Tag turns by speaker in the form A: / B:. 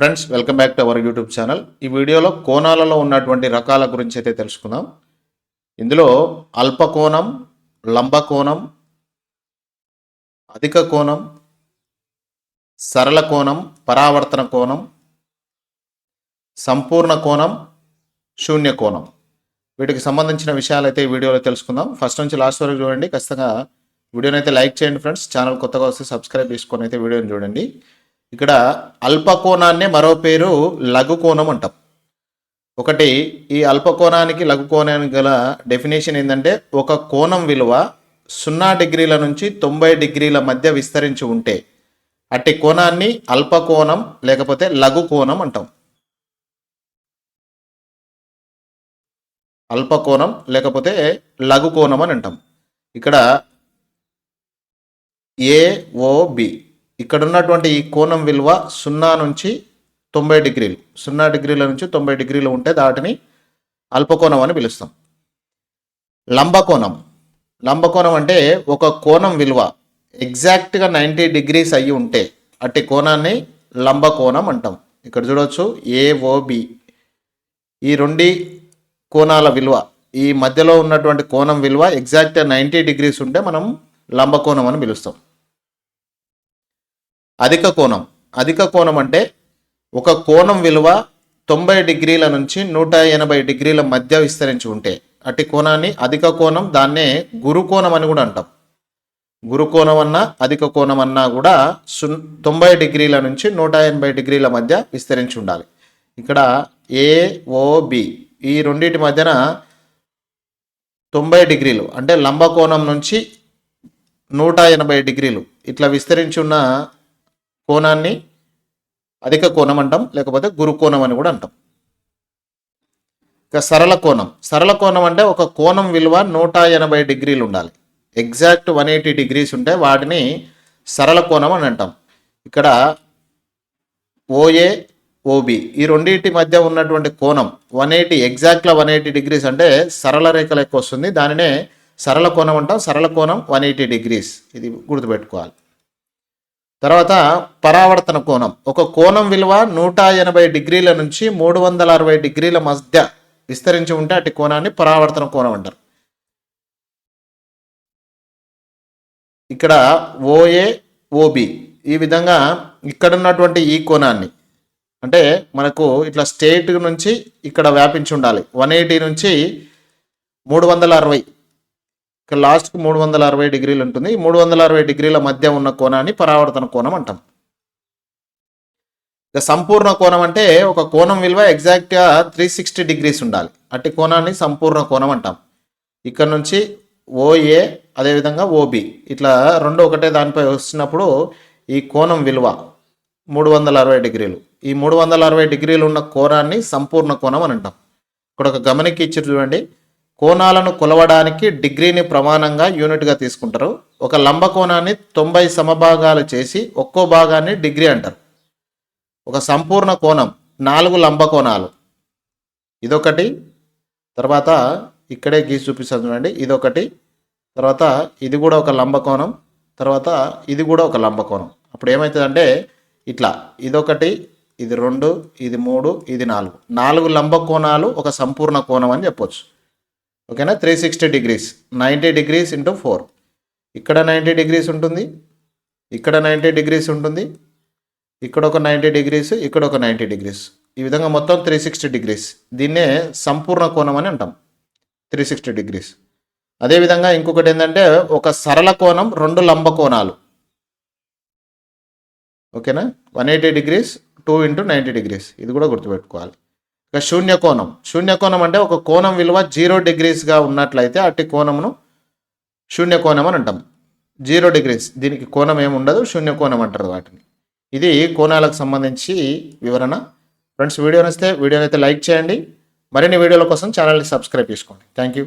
A: Friends welcome back to our YouTube channel ఈ వీడియోలో కోణాలలో ఉన్నటువంటి రకాల గురించి అయితే తెలుసుకుందాం. ఇందులో అల్పకోణం లంబకోణం అధిక కోణం సరళ కోణం పరావర్తన కోణం సంపూర్ణ కోణం శూన్య కోణం. వీటికి సంబంధించిన విషయాలు అయితే ఈ వీడియోలో తెలుసుకుందాం. ఫస్ట్ నుంచి లాస్ట్ వరకు చూడండి. ఖచ్చితంగా వీడియోని అయితే లైక్ చేయండి ఫ్రెండ్స్. ఛానల్ కొత్తగా వస్తే సబ్స్క్రైబ్ చేసుకొని అయితే వీడియోని చూడండి. ఇక్కడ అల్పకోణాన్నే మరో పేరు లఘు కోణం అంటాం. ఒకటి ఈ అల్పకోణానికి లఘు కోణానికి గల డెఫినేషన్ ఏంటంటే ఒక కోణం విలువ సున్నా డిగ్రీల నుంచి తొంభై డిగ్రీల మధ్య విస్తరించి ఉంటే అట్టి కోణాన్ని అల్పకోణం లేకపోతే లఘు కోణం అంటాం. అల్పకోణం లేకపోతే లఘు కోణం అని అంటాం. ఇక్కడ ఏఓబి ఇక్కడ ఉన్నటువంటి ఈ కోణం విలువ సున్నా నుంచి తొంభై డిగ్రీలు. సున్నా డిగ్రీల నుంచి తొంభై డిగ్రీలు ఉంటే దాటిని అల్పకోణం అని పిలుస్తాం. లంబకోణం. లంబకోణం అంటే ఒక కోణం విలువ. ఎగ్జాక్ట్గా నైంటీ డిగ్రీస్ అయ్యి ఉంటే అట్టి కోణాన్ని లంబకోణం అంటాం. ఇక్కడ చూడవచ్చు ఏఓబి ఈ రెండు కోణాల విలువ. ఈ మధ్యలో ఉన్నటువంటి కోణం విలువ ఎగ్జాక్ట్గా నైంటీ డిగ్రీస్ ఉంటే మనం లంబకోణం అని పిలుస్తాం. అధిక కోణం. అధిక కోణం అంటే ఒక కోణం విలువ తొంభై డిగ్రీల నుంచి నూట ఎనభై డిగ్రీల మధ్య విస్తరించి ఉంటే అట్టి కోణాన్ని అధిక కోణం దాన్నే గురుకోణం అని కూడా అంటాం. గురుకోణం అన్నా అధిక కోణం అన్నా కూడా సున్ తొంభై డిగ్రీల నుంచి నూట ఎనభై డిగ్రీల మధ్య విస్తరించి ఉండాలి. ఇక్కడ ఏఓబి ఈ రెండింటి మధ్యన తొంభై డిగ్రీలు అంటే లంబకోణం నుంచి నూట ఎనభై డిగ్రీలు ఇట్లా విస్తరించి ఉన్న కోణాన్ని అధిక కోణం అంటాం లేకపోతే గురు కోణం అని కూడా అంటాం. ఇక సరళ కోణం. సరళ కోణం అంటే ఒక కోణం విలువ నూట ఎనభై డిగ్రీలు ఉండాలి. ఎగ్జాక్ట్ వన్ ఎయిటీ డిగ్రీస్ ఉంటే వాటిని సరళ కోణం అని అంటాం. ఇక్కడ ఓఏ ఓబి ఈ రెండింటి మధ్య ఉన్నటువంటి కోణం వన్ ఎయిటీ ఎగ్జాక్ట్గా వన్ ఎయిటీ డిగ్రీస్ అంటే సరళ రేఖ లెక్క వస్తుంది. దానినే సరళ కోణం అంటాం. సరళ కోణం వన్ ఎయిటీ డిగ్రీస్ ఇది గుర్తుపెట్టుకోవాలి. తర్వాత పరావర్తన కోణం. ఒక కోణం విలువ నూట ఎనభై డిగ్రీల నుంచి మూడు వందల అరవై డిగ్రీల మధ్య విస్తరించి ఉంటే అటు కోణాన్ని పరావర్తన కోణం అంటారు. ఇక్కడ ఓఏ ఓబి ఈ విధంగా ఇక్కడ ఉన్నటువంటి ఈ కోణాన్ని. అంటే మనకు ఇట్లా స్టేట్ నుంచి ఇక్కడ వ్యాపించి ఉండాలి. వన్ ఎయిటీ నుంచి మూడు వందల అరవై లాస్ట్కి మూడు వందల అరవై డిగ్రీలు ఉంటుంది ఈ మూడు వందల అరవై డిగ్రీల మధ్య ఉన్న కోణాన్ని పరావర్తన కోణం అంటాం. ఇక సంపూర్ణ కోణం అంటే ఒక కోణం విలువ ఎగ్జాక్ట్గా త్రీ సిక్స్టీ డిగ్రీస్ ఉండాలి. అట్టి కోణాన్ని సంపూర్ణ కోణం అంటాం. ఇక్కడ నుంచి ఓఏ అదేవిధంగా ఓబి. ఇట్లా రెండు ఒకటే దానిపై వస్తున్నప్పుడు ఈ కోణం విలువ మూడు వందల అరవై డిగ్రీలు. ఈ మూడు వందల అరవై డిగ్రీలు ఉన్న కోణాన్ని సంపూర్ణ కోణం అని అంటాం. ఇక్కడ ఒక గమనిక ఇచ్చి చూడండి. కోణాలను కొలవడానికి డిగ్రీని ప్రమాణంగా యూనిట్గా తీసుకుంటారు. ఒక లంబ కోణాన్ని తొంభై సమభాగాలు చేసి ఒక్కో భాగాన్ని డిగ్రీ అంటారు. ఒక సంపూర్ణ కోణం నాలుగు లంబ కోణాలు. ఇదొకటి. తర్వాత ఇక్కడే గీసి చూపిస్తాను చూడండి. ఇదొకటి. తర్వాత ఇది కూడా ఒక లంబ కోణం. తర్వాత ఇది కూడా ఒక లంబ కోణం. అప్పుడు ఏమవుతుందంటే ఇట్లా. ఇదొకటి ఇది రెండు ఇది మూడు ఇది నాలుగు. నాలుగు లంబ కోణాలు ఒక సంపూర్ణ కోణం అని చెప్పొచ్చు. ఓకేనా? Three sixty degrees ninety degrees into four ఇక్కడ నైంటీ డిగ్రీస్ ఉంటుంది. ఇక్కడ నైంటీ డిగ్రీస్ ఉంటుంది. ఇక్కడ ఒక నైంటీ డిగ్రీస్ ఇక్కడ ఒక నైంటీ డిగ్రీస్ ఈ విధంగా మొత్తం త్రీ సిక్స్టీ డిగ్రీస్ దీన్నే సంపూర్ణ కోణం అని అంటాం. త్రీ సిక్స్టీ డిగ్రీస్ అదేవిధంగా ఇంకొకటి ఏంటంటే ఒక సరళ కోణం రెండు లంబ కోణాలు. ఓకేనా? One eighty degrees two into ninety degrees ఇది కూడా గుర్తుపెట్టుకోవాలి. ఇక శూన్య కోణం. శూన్య కోణం అంటే ఒక కోణం విలువ జీరో డిగ్రీస్గా ఉన్నట్లయితే అట్టి కోణమును శూన్య కోణం అని అంటాం. Zero degrees. దీనికి కోణం ఏమి ఉండదు శూన్య కోణం అంటారు వాటిని. ఇది కోణాలకు సంబంధించి వివరణ. ఫ్రెండ్స్ వీడియో నచ్చితే వీడియోని అయితే లైక్ చేయండి. మరిన్ని వీడియోల కోసం ఛానల్ని సబ్స్క్రైబ్ చేసుకోండి. Thank you.